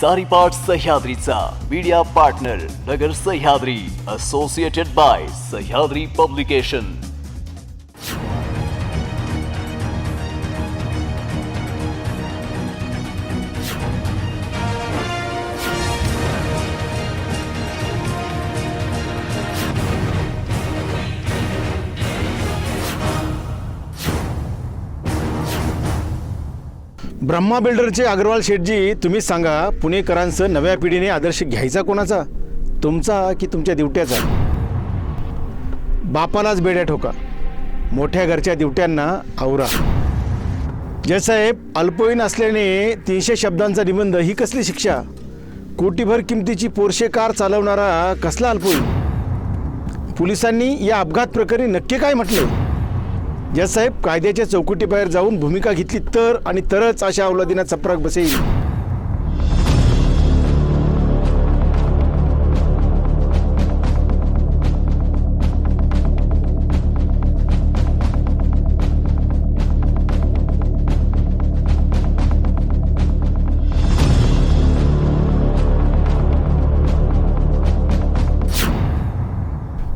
सारीपाट सह्याद्रीचा. Media partner Nagar Sahyadri associated by Sahyadri publication Brahma बिल्डरचे Agarwal शेठजी तुम्हीच सांगा पुणेकरांचं नव्या पिढीने आदर्श घ्यायचा कोणाचा? तुमचा की तुमच्या दिवट्याचा? बापालाच बेड्या ठोका. मोठ्या घरच्या दिवट्यांना आवरा. जयसाहेब अल्पवयीन असल्याने तीनशे शब्दांचा निबंध ही कसली शिक्षा? कोटीभर किमतीची पोरशे कार चालवणारा कसला अल्पवयीन? पोलिसांनी या अपघात प्रकरणी नक्की काय म्हटलं? जजसाहेब कायद्याच्या चौकटीबाहेर जाऊन भूमिका घेतली तर आणि तरच अशा अवलादीना चपराक बसेल.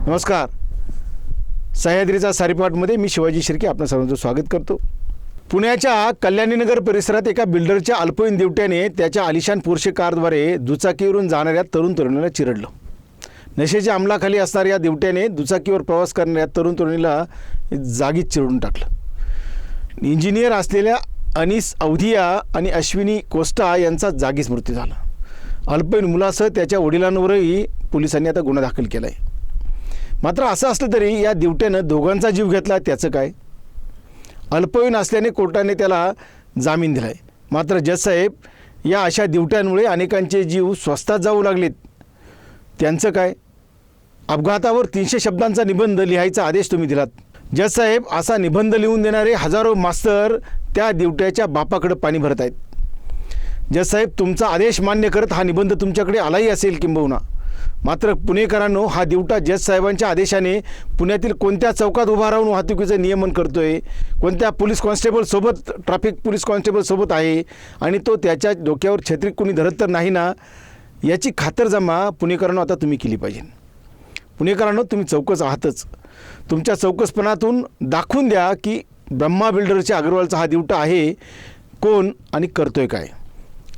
नमस्कार. सह्याद्रीचा सारीपाटमध्ये मी शिवाजी शिर्के आपल्या सर्वांचं स्वागत करतो. पुण्याच्या कल्याणीनगर परिसरात एका बिल्डरच्या अल्पवयीन दिवट्याने त्याच्या आलिशान पोर्शे कारद्वारे दुचाकीवरून जाणाऱ्या तरुण तरुणीला चिरडलं. नशेच्या अंमलाखाली असणाऱ्या या दिवट्याने दुचाकीवर प्रवास करणाऱ्या तरुण तरुणीला जागीच चिरडून टाकलं. इंजिनियर असलेल्या अनिस अवधिया आणि अश्विनी कोस्टा यांचा जागीच मृत्यू झाला. अल्पवयीन मुलासह त्याच्या वडिलांवरही पोलिसांनी आता गुन्हा दाखल केला आहे मात्र असं असलं तरी या दिवट्यानं दोघांचा जीव घेतला त्याचं काय? अल्पवयीन असल्याने कोर्टाने त्याला जामीन दिला आहे मात्र जजसाहेब या अशा दिवट्यांमुळे अनेकांचे जीव स्वस्तात जाऊ लागलेत. त्यांचं काय? अपघातावर तीनशे शब्दांचा निबंध लिहायचा आदेश तुम्ही दिलात. जजसाहेब असा निबंध लिहून देणारे हजारो मास्तर त्या दिवट्याच्या बापाकडे पाणी भरत आहेत जजसाहेब तुमचा आदेश मान्य करत हा निबंध तुमच्याकडे आलाही असेल किंबहुना. मात्र पुणेकरांनो हा दिवटा जज साहेबांच्या आदेशाने पुण्यातील कोणत्या चौकात उभा राहून वाहतुकीचं नियमन करतोय? कोणत्या पोलीस कॉन्स्टेबलसोबत ट्रॅफिक पोलीस कॉन्स्टेबलसोबत आहे? आणि तो त्याच्या डोक्यावर छत्री कुणी धरत तर नाही ना? याची खातरजमा पुणेकरांनो आता तुम्ही केली पाहिजे. पुणेकरांनो तुम्ही चौकस आहातच. तुमच्या चौकसपणातून दाखवून द्या की ब्रह्मा बिल्डरच्या अग्रवालचा हा दिवटा आहे कोण आणि करतोय काय?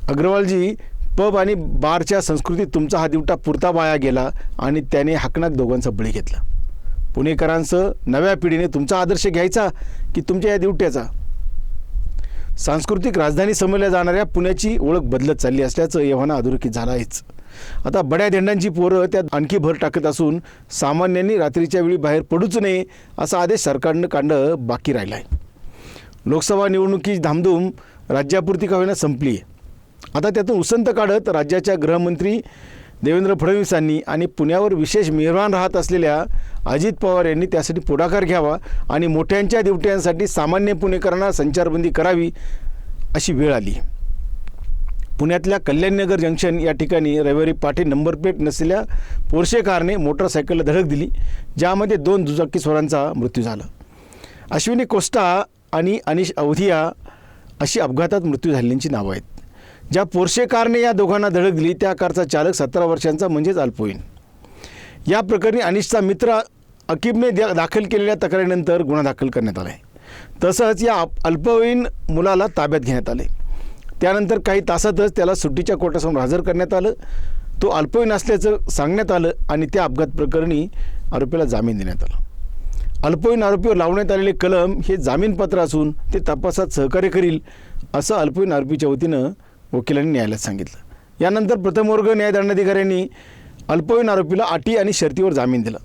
अग्रवालजी पब आणि बारच्या संस्कृतीत तुमचा हा दिवटा पुरता वाया गेला आणि त्याने हाकनाक दोघांचा बळी घेतला. पुणेकरांचं नव्या पिढीने तुमचा आदर्श घ्यायचा की तुमच्या या दिवट्याचा? सांस्कृतिक राजधानी समजल्या जाणाऱ्या पुण्याची ओळख बदलत चालली असल्याचं एव्हाना अधोरेखित झालं आहेच आता बड्या धेंडांची पोरं त्यात आणखी भर टाकत असून सामान्यांनी रात्रीच्या वेळी बाहेर पडूच नये असा आदेश सरकारनं काढणं बाकी राहिला आहे लोकसभा निवडणुकीची धामधूम राज्यापुरती का होईना संपली आहे आता त्यातून उसंत काढत राज्याच्या गृहमंत्री देवेंद्र फडणवीसांनी आणि पुण्यावर विशेष मेहरबान राहत असलेल्या अजित पवार यांनी त्यासाठी पुढाकार घ्यावा आणि मोठ्यांच्या दिवट्यांसाठी सामान्य पुणेकरांना संचारबंदी करावी अशी वेळ आली. पुण्यातल्या कल्याणनगर जंक्शन या ठिकाणी रविवारी पाठी नंबर प्लेट नसलेल्या पोर्शे कारने मोटरसायकलला धडक दिली ज्यामध्ये दोन दुचाकी स्वरांचा मृत्यू झाला. अश्विनी कोस्टा आणि अनिश अवधिया अशी अपघातात मृत्यू झालेल्यांची नावं आहेत. ज्या पोर्शे कारने या दोघांना धडक दिली त्या कारचा चालक सतरा वर्षांचा म्हणजेच अल्पवयीन. या प्रकरणी अनिशचा मित्र अकीबने द्या दाखल केलेल्या तक्रारीनंतर गुन्हा दाखल करण्यात आला आहे तसंच या अल्पवयीन मुलाला ताब्यात घेण्यात आले त्यानंतर काही तासातच त्याला सुट्टीच्या कोर्टासमोर हजर करण्यात आलं. तो अल्पवयीन असल्याचं सांगण्यात आलं आणि त्या अपघात प्रकरणी आरोपीला जामीन देण्यात आला. अल्पवयीन आरोपीवर लावण्यात आलेले कलम हे जामीनपत्र असून ते तपासात सहकार्य करील असं अल्पवयीन आरोपीच्या वतीनं वकिलांनी न्यायालयात सांगितलं. यानंतर प्रथमवर्ग न्यायदंडाधिकाऱ्यांनी अल्पवयीन आरोपीला अटी आणि शर्तीवर जामीन दिला.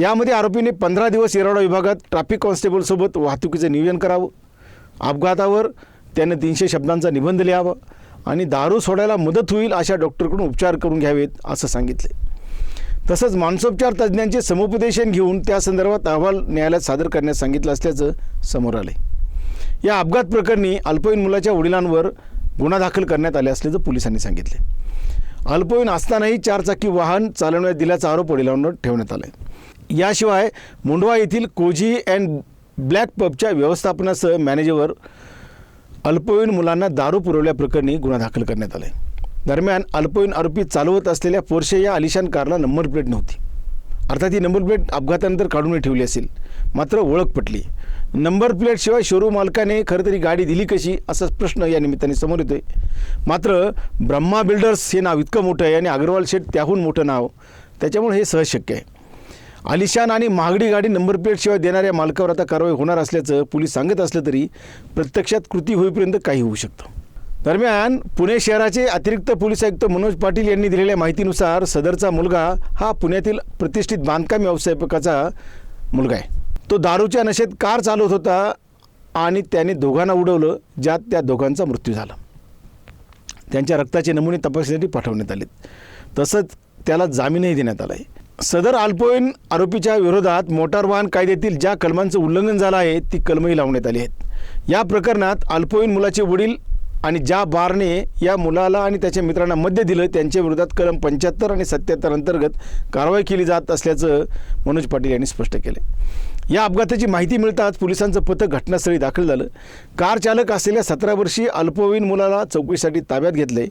यामध्ये आरोपीने पंधरा दिवस येरवडा विभागात ट्रॅफिक कॉन्स्टेबलसोबत वाहतुकीचं नियोजन करावं अपघातावर त्यानं तीनशे शब्दांचा निबंध लिहावा आणि दारू सोडायला मदत होईल अशा डॉक्टरकडून उपचार करून घ्यावेत असं सांगितले. तसंच मानसोपचार तज्ज्ञांचे समुपदेशन घेऊन त्या संदर्भात अहवाल न्यायालयात सादर करण्यास सांगितलं असल्याचं समोर आलं या अपघात प्रकरणी अल्पवयीन मुलाच्या वडिलांवर गुन्हा दाखल करण्यात आले असल्याचं पोलिसांनी सांगितले. अल्पवयीन असतानाही चारचाकी वाहन चालवण्यात दिल्याचा आरोप वडिलांवर ठेवण्यात आला आहे याशिवाय मुंडवा येथील कोजी अँड ब्लॅक पबच्या व्यवस्थापनासह मॅनेजरवर अल्पवयीन मुलांना दारू पुरवल्याप्रकरणी गुन्हा दाखल करण्यात आला आहे दरम्यान अल्पवयीन आरोपी चालवत असलेल्या पोर्शे या आलिशान कारला नंबर प्लेट नव्हती. अर्थात ही नंबर प्लेट अपघातानंतर काढून ठेवली असेल. मात्र ओळख पटली. नंबर प्लेटशिवाय शोरूम मालकाने खरं तरी गाडी दिली कशी असा प्रश्न या निमित्ताने समोर येतोय. मात्र ब्रह्मा बिल्डर्स हे नाव इतकं मोठं आहे आणि अग्रवाल शेठ त्याहून मोठं नाव त्याच्यामुळे हे सहज शक्य आहे. आलिशान आणि महागडी गाडी नंबर प्लेटशिवाय देणाऱ्या मालकावर आता कारवाई होणार असल्याचं पोलीस सांगत असलं तरी प्रत्यक्षात कृती होईपर्यंत काही होऊ शकतं. दरम्यान पुणे शहराचे अतिरिक्त पोलीस आयुक्त मनोज पाटील यांनी दिलेल्या माहितीनुसार सदरचा मुलगा हा पुण्यातील प्रतिष्ठित बांधकाम व्यावसायिकाचा मुलगा आहे. तो दारूच्या नशेत कार चालवत होता आणि त्याने दोघांना उडवलं ज्यात त्या दोघांचा मृत्यू झाला. त्यांच्या रक्ताचे नमुने तपासणीसाठी पाठवण्यात आलेत. तसंच त्याला जामीनही देण्यात आला आहे सदर अल्पवयीन आरोपीच्या विरोधात मोटार वाहन कायद्यातील ज्या कलमांचं उल्लंघन झालं आहे ती कलमही लावण्यात आली आहेत. या प्रकरणात अल्पवयीन मुलाचे वडील आणि ज्या बारने या मुलाला आणि त्याच्या मित्रांना मद्य दिलं त्यांच्या विरोधात कलम पंच्याहत्तर आणि सत्याहत्तर अंतर्गत कारवाई केली जात असल्याचं मनोज पाटील यांनी स्पष्ट केलं या अपघाताची माहिती मिळताच पोलिसांचं पथक घटनास्थळी दाखल झालं. कार चालक असलेल्या सतरा वर्षीय अल्पवयीन मुलाला चौकशीसाठी ताब्यात घेतले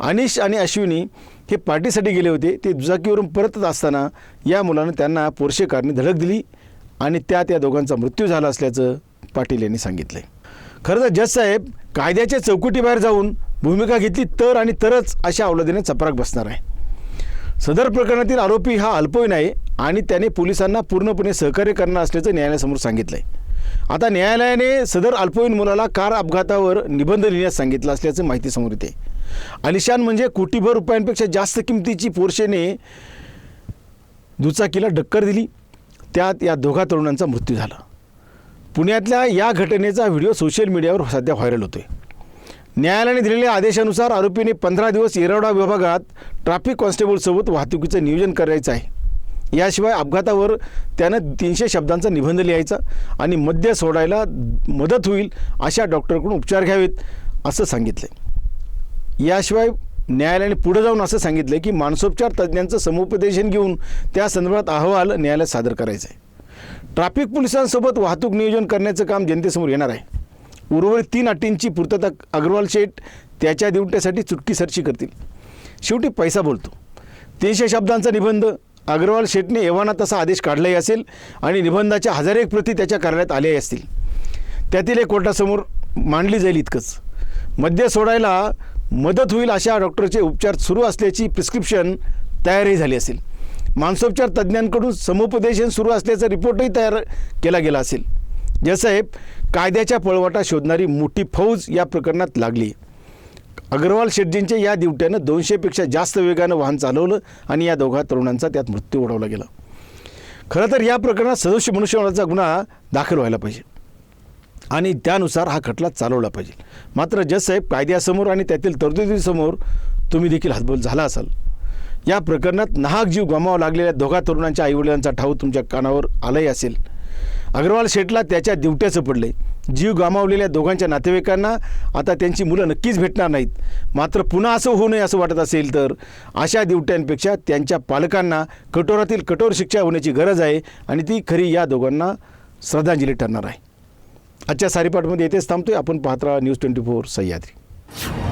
अनिश आणि अश्विनी हे पार्टीसाठी गेले होते. ते दुचाकीवरून परतत असताना या मुलानं त्यांना पोरशे कारने धडक दिली आणि त्या त्या दोघांचा मृत्यू झाला असल्याचं पाटील यांनी सांगितलं खरं तर जजसाहेब कायद्याच्या चौकटीबाहेर जाऊन भूमिका घेतली तर आणि तरच अशा अवलादीने चपराक बसणार आहे. सदर प्रकरणातील आरोपी हा अल्पवयीन आहे आणि त्याने पोलिसांना पूर्णपणे सहकार्य करणार असल्याचं न्यायालयासमोर सांगितलंय. आता न्यायालयाने सदर अल्पवयीन मुलाला कार अपघातावर निबंध लिहिण्यास सांगितलं असल्याचं माहिती समोर येते. अलिशान म्हणजे कोटीभर रुपयांपेक्षा जास्त किमतीची पोर्शेने दुचाकीला डक्कर दिली. त्यात या दोघा तरुणांचा मृत्यू झाला. पुण्यातल्या या घटनेचा व्हिडिओ सोशल मीडियावर सध्या व्हायरल होतोय. न्यायालयाने दिलेल्या आदेशानुसार आरोपीने पंधरा दिवस येरवडा विभागात ट्रॅफिक कॉन्स्टेबलसोबत वाहतुकीचं नियोजन करायचं आहे. याशिवाय अपघातावर त्यानं तीनशे शब्दांचा निबंध लिहायचा आणि मद्य सोडायला मदत होईल अशा डॉक्टरकडून उपचार घ्यावेत असं सांगितलं याशिवाय न्यायालयाने पुढे जाऊन असं सांगितलं की मानसोपचार तज्ज्ञांचं समुपदेशन घेऊन त्या संदर्भात अहवाल न्यायालयात सादर करायचा आहे. ट्रॅफिक पोलिसांसोबत वाहतूक नियोजन करण्याचं काम जनतेसमोर येणार आहे. उर्वरित तीन अटींची पूर्तता अग्रवाल शेठ त्याच्या दिवट्यासाठी चुटकीसरशी करतील. शेवटी पैसा बोलतो. तीनशे शब्दांचा निबंध अग्रवाल शेठने एव्हाना तसा आदेश काढलाही असेल आणि निबंधाच्या हजारेक प्रती त्याच्या कार्यालयात आल्याही असतील. त्यातील एक कोर्टासमोर मांडली जाईल इतकंच. मद्य सोडायला मदत होईल अशा डॉक्टरचे उपचार सुरू असल्याची प्रिस्क्रिप्शन तयारही झाली असेल. मानसोपचार तज्ज्ञांकडून समुपदेशन सुरू असल्याचा रिपोर्टही तयार केला गेला असेल. जयसाहेब कायद्याच्या पळवाटा शोधणारी मोठी फौज या प्रकरणात लागली. अग्रवाल शेट्टींच्या या दिवट्यानं दोनशेपेक्षा जास्त वेगानं वाहन चालवलं आणि या दोघा तरुणांचा त्यात मृत्यू ओढवला गेला. खरं तर या प्रकरणात सदस्य मनुष्यबळाचा गुन्हा दाखल व्हायला पाहिजे. आणि त्यानुसार हा खटला चालवला पाहिजे. मात्र जजसाहेब कायद्यासमोर आणि त्यातील तरतुदीसमोर तुम्ही देखील हातबोल झाला असाल. या प्रकरणात नाहक जीव गमावा लागलेल्या दोघा तरुणांच्या आईवडिलांचा ठाऊ तुमच्या कानावर आलाही असेल. अग्रवाल शेठला त्याच्या दिवट्याचं पडलंय. जीव गमावलेल्या दोघांच्या नातेवाईकांना आता त्यांची मुलं नक्कीच भेटणार नाहीत. मात्र पुन्हा असं होऊ नये असं वाटत असेल तर अशा दिवट्यांपेक्षा त्यांच्या पालकांना कठोरातील कठोर शिक्षा होण्याची गरज आहे आणि ती खरी या दोघांना श्रद्धांजली ठरणार आहे. आजच्या सारीपाठमध्ये येथेच थांबतोय. आपण पाहत राहा न्यूज ट्वेंटी फोर सह्याद्री.